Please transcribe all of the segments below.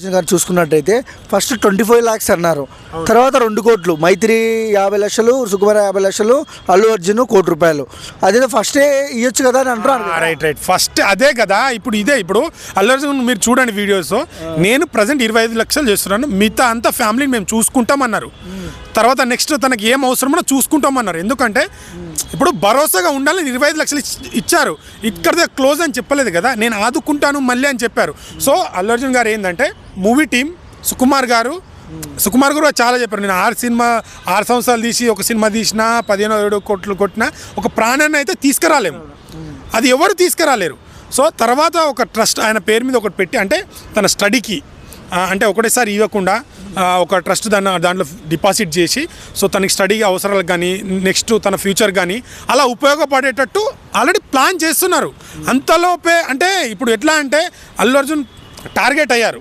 అర్జున్ గారు చూసుకున్నట్టయితే first twenty five lakhs అన్నారు. తర్వాత రెండు కోట్లు మైత్రి యాభై లక్షలు సుకుమార యాభై లక్షలు అల్లు అర్జున్ కోటి రూపాయలు. అదే ఫస్టే ఇవ్వచ్చు కదా అని కదా. రైట్ రైట్ ఫస్ట్ అదే కదా ఇప్పుడు ఇదే ఇప్పుడు అల్లు అర్జున్ మీరు చూడండి వీడియోస్ నేను ప్రజెంట్ ఇరవై ఐదు లక్షలు చేస్తున్నాను మిగతా అంతా ఫ్యామిలీని మేము చూసుకుంటామన్నారు. తర్వాత నెక్స్ట్ తనకి ఏం అవసరమో చూసుకుంటామన్నారు. ఎందుకంటే ఇప్పుడు భరోసాగా ఉండాలని ఇరవై ఐదు లక్షలు ఇచ్చారు. ఇక్కడ క్లోజ్ అని చెప్పలేదు కదా నేను ఆదుకుంటాను మళ్ళీ అని చెప్పారు. సో అల్లు అర్జున్ గారు ఏంటంటే మూవీ టీం సుకుమార్ గారు సుకుమార్ గారు చాలా చెప్పారు. నేను ఆరు సినిమా ఆరు సంవత్సరాలు తీసి ఒక సినిమా తీసినా పదిహేను ఏడు కోట్లు కొట్టినా ఒక ప్రాణాన్ని అయితే తీసుకురాలేము. అది ఎవరు తీసుకురాలేరు? సో తర్వాత ఒక ట్రస్ట్ ఆయన పేరు మీద ఒకటి పెట్టి అంటే తన స్టడీకి అంటే ఒకటేసారి ఇవ్వకుండా ఒక ట్రస్ట్ దాన్ని దాంట్లో డిపాజిట్ చేసి సో తనకి స్టడీ అవసరాలకు కానీ నెక్స్ట్ తన ఫ్యూచర్ కానీ అలా ఉపయోగపడేటట్టు ఆల్రెడీ ప్లాన్ చేస్తున్నారు. అంతలోపే అంటే ఇప్పుడు ఎట్లా అంటే అల్లు అర్జున్ టార్గెట్ అయ్యారు.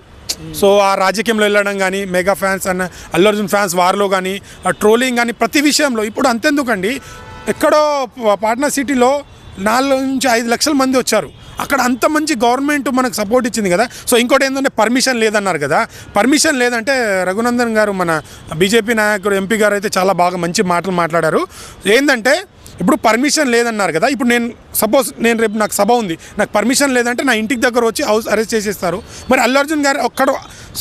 సో ఆ రాజకీయంలో వెళ్ళడం కానీ మెగా ఫ్యాన్స్ అన్న అల్లు అర్జున్ ఫ్యాన్స్ వారిలో కానీ ఆ ట్రోలింగ్ కానీ ప్రతి విషయంలో ఇప్పుడు అంతెందుకండి. ఎక్కడో పాట్నా సిటీలో నాలుగు నుంచి ఐదు లక్షల మంది వచ్చారు. అక్కడ అంత మంచి గవర్నమెంట్ మనకు సపోర్ట్ ఇచ్చింది కదా. సో ఇంకోటి ఏంటంటే పర్మిషన్ లేదన్నారు కదా. పర్మిషన్ లేదంటే రఘునందన్ గారు మన బీజేపీ నాయకుడు ఎంపీ గారు అయితే చాలా బాగా మంచి మాటలు మాట్లాడారు. ఏంటంటే ఇప్పుడు పర్మిషన్ లేదన్నారు కదా ఇప్పుడు నేను సపోజ్ నేను రేపు నాకు సభ ఉంది నాకు పర్మిషన్ లేదంటే నా ఇంటికి దగ్గర వచ్చి హౌస్ అరెస్ట్ చేసేస్తారు. మరి అల్లు అర్జున్ గారు అక్కడ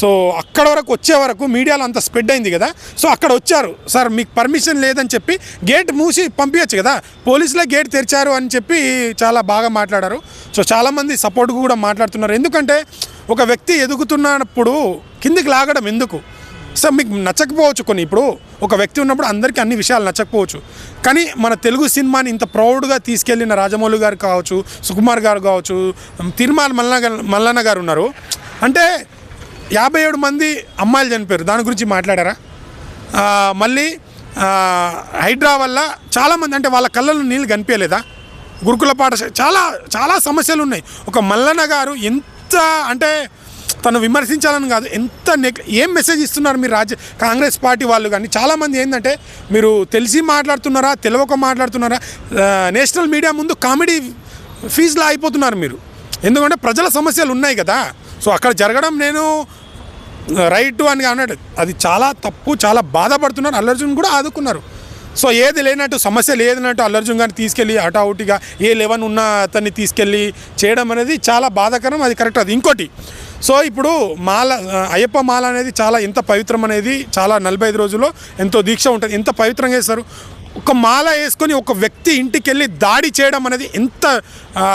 సో అక్కడ వరకు వచ్చే వరకు మీడియాలో అంత స్ప్రెడ్ అయింది కదా సో అక్కడ వచ్చారు. సార్ మీకు పర్మిషన్ లేదని చెప్పి గేట్ మూసి పంపించచ్చు కదా పోలీసులే గేట్ తెరిచారు అని చెప్పి చాలా బాగా మాట్లాడారు. సో చాలామంది సపోర్ట్ కూడా మాట్లాడుతున్నారు. ఎందుకంటే ఒక వ్యక్తి ఎదుగుతున్నప్పుడు కిందికి లాగడం ఎందుకు? సో మీకు నచ్చకపోవచ్చు కొన్ని. ఇప్పుడు ఒక వ్యక్తి ఉన్నప్పుడు అందరికీ అన్ని విషయాలు నచ్చకపోవచ్చు. కానీ మన తెలుగు సినిమాని ఇంత ప్రౌడ్గా తీసుకెళ్ళిన రాజమౌళి గారు కావచ్చు సుకుమార్ గారు కావచ్చు తిరుమల మల్లన్న గారు మల్లన్న గారు ఉన్నారు. అంటే యాభై ఏడు మంది అమ్మాయిలు చనిపోయారు. దాని గురించి మాట్లాడారా? మళ్ళీ హైడ్రా వల్ల చాలామంది అంటే వాళ్ళ కళ్ళలో నీళ్ళు కనిపించలేదా? గురుకుల పాఠశాల చాలా చాలా సమస్యలు ఉన్నాయి. ఒక మల్లన్న గారు ఎంత అంటే తను విమర్శించాలని కాదు. ఎంత నెగ్ ఏం మెసేజ్ ఇస్తున్నారు మీరు రాజ్య కాంగ్రెస్ పార్టీ వాళ్ళు కానీ? చాలామంది ఏంటంటే మీరు తెలిసి మాట్లాడుతున్నారా తెలియక మాట్లాడుతున్నారా? నేషనల్ మీడియా ముందు కామెడీ ఫీజులో అయిపోతున్నారు మీరు. ఎందుకంటే ప్రజల సమస్యలు ఉన్నాయి కదా. సో అక్కడ జరగడం నేను రైట్ అని అన్నాడు అది చాలా తప్పు చాలా బాధపడుతున్నారు. అల్లర్జున్ కూడా ఆదుకున్నారు. సో ఏది లేనట్టు సమస్య లేదన్నట్టు అల్లర్జున్ గారిని తీసుకెళ్ళి హఠాహుటిగా ఏ లెవెన్ ఉన్న అతన్ని తీసుకెళ్ళి చేయడం అనేది చాలా బాధాకరం. అది కరెక్ట్ అది ఇంకోటి సో ఇప్పుడు మాల అయ్యప్ప మాల అనేది చాలా ఎంత పవిత్రం అనేది చాలా నలభై ఐదు రోజుల్లో ఎంతో దీక్ష ఉంటుంది. ఎంత పవిత్రంగా వేస్తారు ఒక మాల వేసుకొని ఒక వ్యక్తి ఇంటికి వెళ్ళి దాడి చేయడం అనేది ఎంత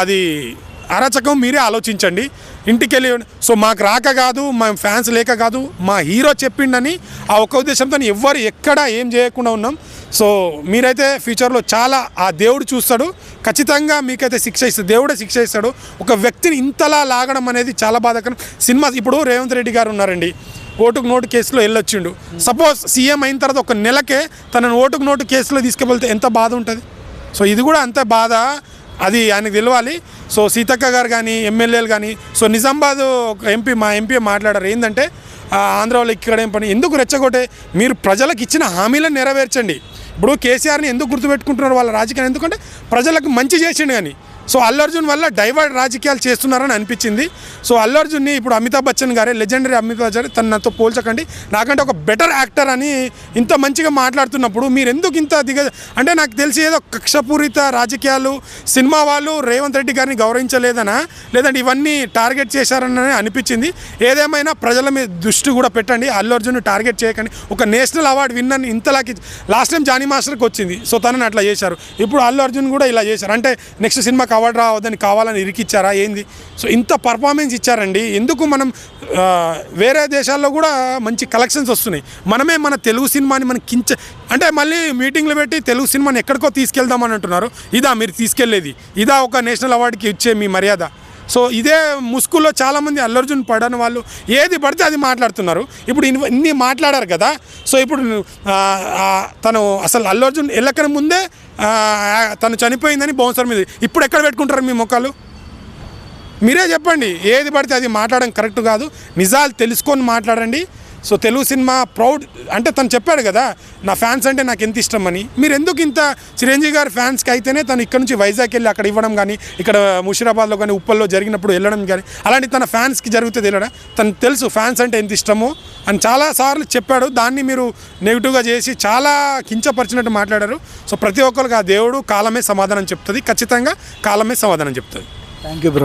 అది అరాచకం మీరే ఆలోచించండి. ఇంటికి వెళ్ళి సో మాకు రాక కాదు మా ఫ్యాన్స్ లేక కాదు మా హీరో చెప్పిండని ఆ ఒక్క ఉద్దేశంతో ఎవ్వరు ఎక్కడ ఏం చేయకుండా ఉన్నాం. సో మీరైతే ఫ్యూచర్లో చాలా ఆ దేవుడు చూస్తాడు. ఖచ్చితంగా మీకైతే శిక్ష ఇస్తాడు. దేవుడే శిక్ష ఇస్తాడు. ఒక వ్యక్తిని ఇంతలా లాగడం అనేది చాలా బాధాకరం. సినిమా ఇప్పుడు రేవంత్ రెడ్డి గారు ఉన్నారండి. ఓటుకు నోటు కేసులో వెళ్ళొచ్చిండు. సపోజ్ సీఎం అయిన తర్వాత ఒక నెలకే తనను ఓటుకు నోటు కేసులో తీసుకువెళ్తే ఎంత బాధ ఉంటుంది? సో ఇది కూడా అంత బాధ. అది ఆయనకు తెలియాలి సో సీతక్క గారు కానీ ఎమ్మెల్యేలు కానీ సో నిజామాబాద్ ఒక ఎంపీ మా ఎంపీ మాట్లాడారు. ఏంటంటే ఆంధ్ర వాళ్ళు ఇక్కడ ఏం పని? ఎందుకు రెచ్చగొట్టే? మీరు ప్రజలకు ఇచ్చిన హామీలను నెరవేర్చండి. ఇప్పుడు కేసీఆర్ని ఎందుకు గుర్తుపెట్టుకుంటున్నారు వాళ్ళ రాజకీయాలు ఎందుకంటే ప్రజలకు మంచి చేసిండు కానీ. సో అల్లు అర్జున్ వల్ల డైవర్ట్ రాజకీయాలు చేస్తున్నారని అనిపించింది. సో అల్లు అర్జున్ని ఇప్పుడు అమితాబ్ బచ్చన్ గారే లెజెండరీ అమితాబ్ బచ్చన్ తను నాతో పోల్చకండి. నాకంటే ఒక బెటర్ యాక్టర్ అని ఇంత మంచిగా మాట్లాడుతున్నప్పుడు మీరు ఎందుకు ఇంత దిగ అంటే నాకు తెలిసి ఏదో కక్షపూరిత రాజకీయాలు సినిమా వాళ్ళు రేవంత్ రెడ్డి గారిని గౌరవించలేదనా? లేదంటే ఇవన్నీ టార్గెట్ చేశారని అనిపించింది. ఏదేమైనా ప్రజల మీద దృష్టి కూడా పెట్టండి. అల్లు అర్జున్ టార్గెట్ చేయకండి. ఒక నేషనల్ అవార్డు విన్నని ఇంతలాకి లాస్ట్ టైం జానీ మాస్టర్కి వచ్చింది. సో తనని అట్లా చేశారు. ఇప్పుడు అల్లు అర్జున్ కూడా ఇలా చేశారు. అంటే నెక్స్ట్ సినిమా అవార్డు రావద్దని కావాలని ఇరికిచ్చారా ఏంది? సో ఇంత పర్ఫార్మెన్స్ ఇచ్చారండి. ఎందుకు మనం వేరే దేశాల్లో కూడా మంచి కలెక్షన్స్ వస్తున్నాయి. మనమే మన తెలుగు సినిమాని మనం కించ అంటే మళ్ళీ మీటింగ్లు పెట్టి తెలుగు సినిమాని ఎక్కడికో తీసుకెళ్దామని అంటున్నారు. ఇదా మీరు తీసుకెళ్ళేది. ఇదా ఒక నేషనల్ అవార్డుకి ఇచ్చే మీ మర్యాద. సో ఇదే ముసుగులో చాలామంది అల్లర్జున్ పడని వాళ్ళు ఏది పడితే అది మాట్లాడుతున్నారు. ఇప్పుడు ఇన్ని ఇన్ని మాట్లాడారు కదా సో ఇప్పుడు తను అసలు అల్లు అర్జున్ వెళ్ళకని ముందే తను చనిపోయిందని బౌన్సర్ మీద ఇప్పుడు ఎక్కడ పెట్టుకుంటారు మీ మొక్కలు? మీరే చెప్పండి ఏది పడితే అది మాట్లాడడం కరెక్ట్ కాదు. నిజాలు తెలుసుకొని మాట్లాడండి. సో తెలుగు సినిమా ప్రౌడ్ అంటే తను చెప్పాడు కదా నా ఫ్యాన్స్ అంటే నాకు ఎంత ఇష్టం అని. మీరు ఎందుకు ఇంత చిరంజీవి గారి ఫ్యాన్స్కి అయితేనే తను ఇక్కడ నుంచి వైజాగ్ వెళ్ళి అక్కడ ఇవ్వడం కానీ ఇక్కడ ముషిరాబాద్లో కానీ ఉప్పల్లో జరిగినప్పుడు వెళ్ళడం కానీ అలాంటి తన ఫ్యాన్స్కి జరుగుతుంది తెలియడా తను తెలుసు ఫ్యాన్స్ అంటే ఎంత ఇష్టమో అని చాలా సార్లు చెప్పాడు. దాన్ని మీరు నెగిటివ్గా చేసి చాలా కించపరిచినట్టు మాట్లాడారు. సో ప్రతి ఒక్కరికి ఆ దేవుడు కాలమే సమాధానం చెప్తుంది. ఖచ్చితంగా కాలమే సమాధానం చెప్తుంది. Thank you bro